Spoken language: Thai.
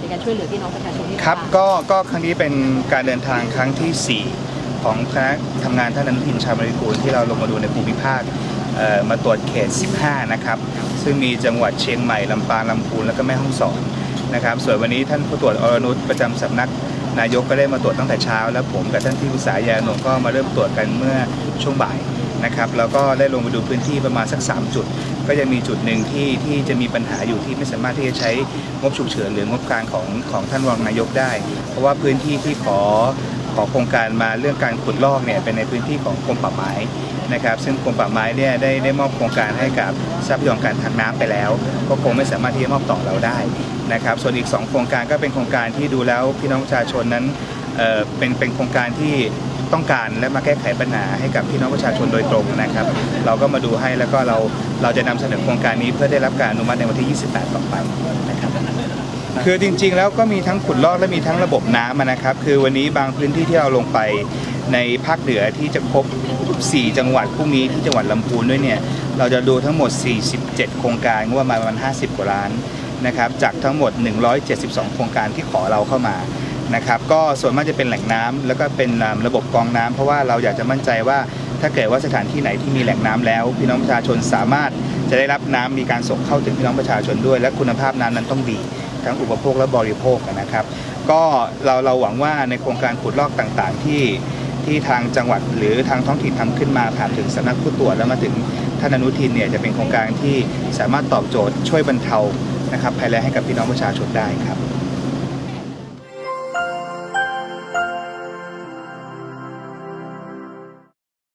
ในการช่วยเหลือพี่น้องประชาชนที่ครับลำบากก็ก็ครั้งนี้เป็นการเดินทางครั้งทีสี่4 ของคณะทำงานท่านอนุทินชาญวิริกูลที่เราลงมาดูในภูมิภาคเอ่อมาตรวจเขต 15 นะครับ ซึ่งมีจังหวัดเชียงใหม่ ลำปางลำพูนแล้วก็แม่ฮ่องสอนนะครับ ส่วนวันนี้ท่านผู้ตรวจอรนุชประจำสำนักนายกก็ได้มาตรวจตั้งแต่เช้า แล้วผมกับท่านที่ปรึกษายานงก็มาเริ่มตรวจกันเมื่อช่วงบ่าย นะครับแล้วก็ได้ลงไปดูพื้นที่ประมาณสัก 3 จุด ก็ยังมีจุดหนึ่งที่ที่จะมีปัญหาอยู่ที่ไม่สามารถที่จะใช้งบฉุกเฉินหรืองบกลางของของท่านรองนายกได้ เพราะว่าพื้นที่ที่ขอขอโครงการมาเรื่องการขุดลอกเนี่ยเป็นในพื้นที่ของกรมป่าไม้นะครับ ซึ่งกรมป่าไม้เนี่ยได้ได้มอบโครงการให้กับทรัพยากรการทางน้ำไปแล้ว ก็คงไม่สามารถที่จะมอบต่อเราได้นะครับ ส่วนอีก 2 โครงการก็เป็นโครงการที่ดูแล้วพี่น้องประชาชนนั้นเออเป็นเป็นโครงการที่ ต้องการและมาแก้ไขปัญหาให้กับพี่น้องประชาชนโดยตรงนะครับ เราก็มาดูให้แล้วก็เราเราจะนำเสนอโครงการนี้เพื่อได้รับการอนุมัติในวันที่ 28 ต่อไปนะครับคือจริงๆแล้วก็มีทั้งขุดลอกและมีทั้งระบบน้ำนะครับ คือวันนี้บางพื้นที่ที่เราลงไปในภาคเหนือที่จะครบ 4 จังหวัดพรุ่งนี้ที่จังหวัดลำพูนด้วยเนี่ยเราจะดูทั้งหมด 47 โครงการงบประมาณประมาณ 50 กว่าล้านนะครับจากทั้งหมด 172 โครงการที่ขอเราเข้ามา นะครับก็ส่วนมากจะเป็นแหล่งน้ำแล้วก็เป็นระบบกรองน้ำเพราะว่าเราอยากจะมั่นใจว่าถ้าเกิดว่าสถานที่ไหนที่มีแหล่งน้ำแล้ว พี่น้องประชาชนสามารถจะได้รับน้ำมีการส่งเข้าถึงพี่น้องประชาชนด้วย และคุณภาพน้ำนั้นต้องดี ทั้งอุปโภคและบริโภคนะครับ ก็เราเราหวังว่าในโครงการขุดลอกต่างๆที่ที่ทางจังหวัดหรือทางท้องถิ่นทำขึ้นมาผ่านถึงสำนักผู้ตรวจแล้วมาถึงท่านอนุทินเนี่ยจะเป็นโครงการที่สามารถตอบโจทย์ช่วยบรรเทานะครับภัยแล้งให้กับพี่น้องประชาชนได้ครับ